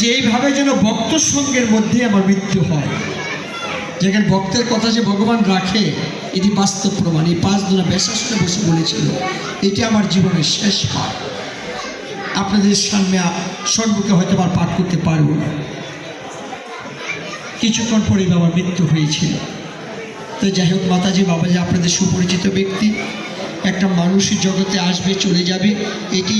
যে এইভাবে যেন ভক্ত সঙ্গের মধ্যে আমার মৃত্যু হয়। যেখানে ভক্তের কথা যে ভগবান রাখে, এটি বাস্তব প্রমাণ। এই পাঁচ দিনে বেশাসনে বসে বলেছিল, এটি আমার জীবনের শেষ পাঠ। আপনাদের সামনে সম্মুখে হয়তো আবার পাঠ করতে পারব না। কিছুক্ষণ পরেই বাবার মৃত্যু হয়েছিল। তো যাই হোক, মাতাজি, বাবাজি আপনাদের সুপরিচিত ব্যক্তি। একটা মানুষের জগতে আসবে, চলে যাবে, এটি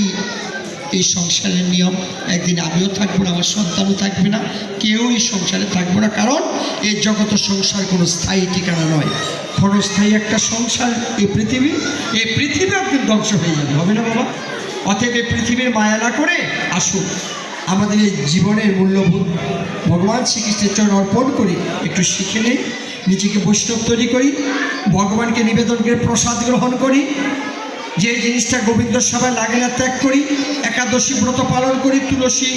এই সংসারের নিয়ম একদিন আমিও থাকব না, আমার সন্তানও থাকবে না, কেউ এই সংসারে থাকব না, কারণ এই জগত সংসার কোনো স্থায়ী ঠিকানা নয়। ক্ষণস্থায়ী একটা সংসার এই পৃথিবী এই পৃথিবী একদিন ধ্বংস হয়ে যাবে, হবে না বাবা? অতএব এই পৃথিবীর মায়া না করে আসুন, আমাদের এই জীবনের মূল্যবোধ ভগবান শ্রীকৃষ্ণের চরণ অর্পণ করি, একটু শিখে নেই, নিজেকে বৈষ্ণব তৈরি করি, ভগবানকে নিবেদন করে প্রসাদ গ্রহণ করি যে জিনিসটা গোবিন্দ সভায় লাগে না, ত্যাগ করি, একাদশী ব্রত পালন করি, তুলসী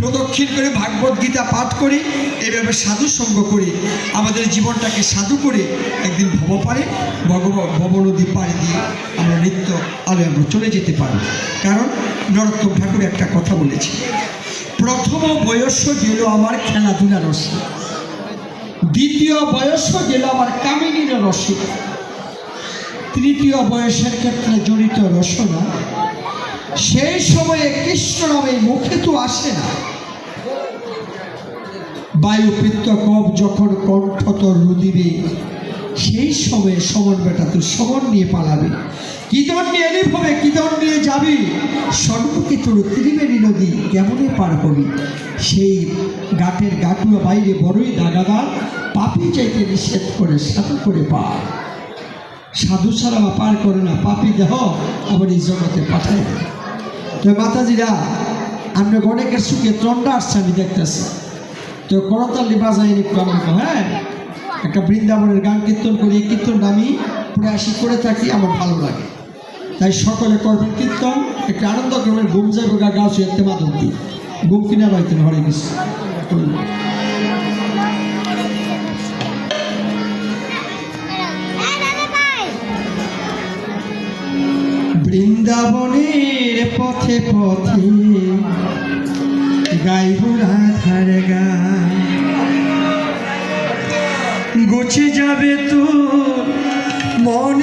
প্রদক্ষিণ করে, ভাগবত গীতা পাঠ করি, এভাবে সাধু সঙ্গ করি, আমাদের জীবনটাকে সাধু করে একদিন ভব পারে, ভগবান ভব নদী পাড়ি দিয়ে আমরা নিত্য আলোয় আমরা চলে যেতে পারি। কারণ নরোত্তম ঠাকুর একটা কথা বলেছে, প্রথম বয়স গেল আমার খেলাধুলা রসে দ্বিতীয় বয়স গেল আমার কামিনীর রসে তৃতীয় বয়সের ক্ষেত্রে জড়িত রসনা, সেই সময়ে কৃষ্ণ নামে মুখে তো আসে না। বায়ু পিত্ত কব যখন কণ্ঠতর রুদিবে, সেই সময়ে সমন বেটা তুই সমন নিয়ে পালাবে। কিদন নিয়ে এলি হবে কিদন নিয়ে যাবি। সন্মুখে তোর ত্রিবেণী নদী কেমনে পার হবি সেই গাটের গাটুয়া বাইরে বড়ই দাগাদার, পাপি চাইতে নিষেধ করে সাধু করে পার। সাধু ছাড়া পার করে না, পাপি দেহ আবার এই জগতে পাঠায়। তো মাতাজিরা, আমরা অনেকের সুখে ত্রন্ডা আসছে, আমি দেখতেছি। তো করতালি বাজাই হ্যাঁ? একটা বৃন্দাবনের গান কীর্তন করি, এই আমি প্রয়াসী করে থাকি, আমার ভালো লাগে। তাই সকলে করবেন কীর্তন, একটু আনন্দ করবেন ঘুম যাইব গা গাছ এতে মাদক দিই। ঘুম কিনা পাইতেন হরে গেছে বৃন্দাবনের পথে পথে গাইব রাধার গা গুছে যাবে তো মনের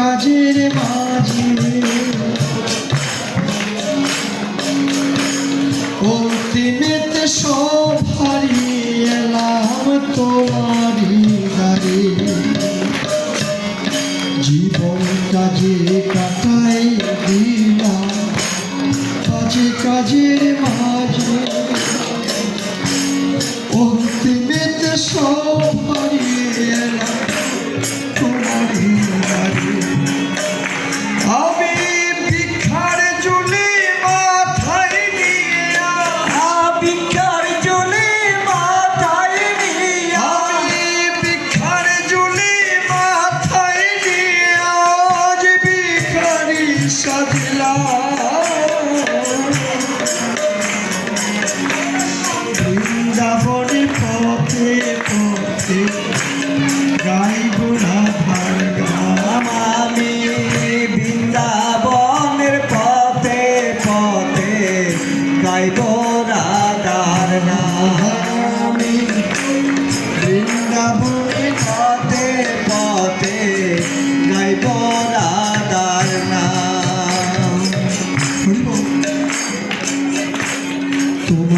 কাজের মাঝে। অন্তিমেতে সব হারিয়ে এলাম তোমারই জীবন কাজে কাটাই দিলাম কাজে কাজের মাঝে। অন্তিমেতে সব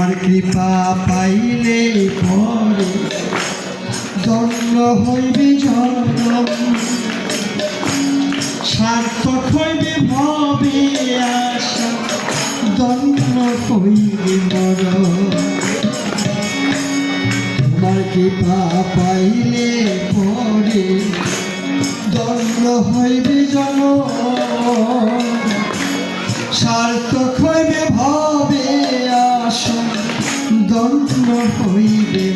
তোমার কৃপা পাইলে পরে দণ্ড হইবে জন্ম সার্থক হইবে ভবে আশা দণ্ড হইবে মর তোমার কৃপা পাইলে পরে দণ্ড হইবে জন সার্থক হইবে।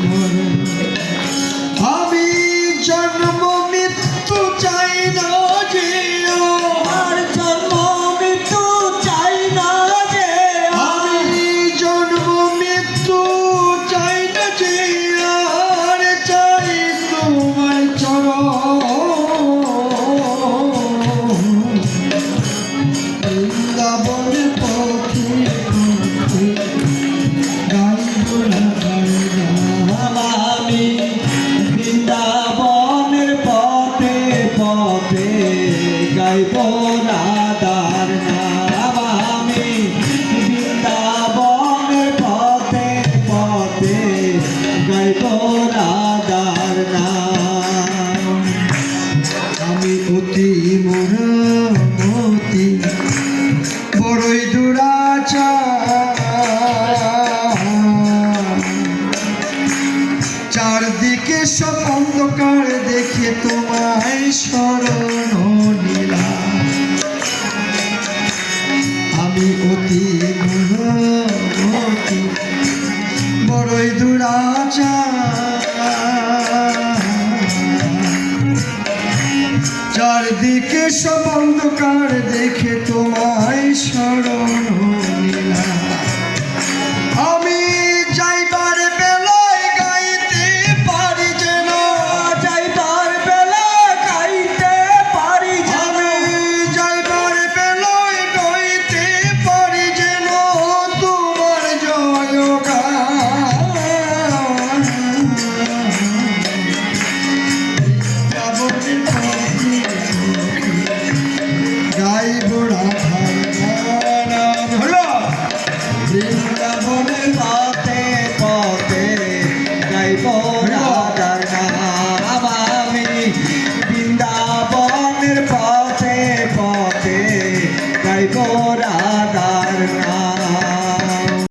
চারদিকে সব অন্ধকার দেখে তোমায় সরল Paul.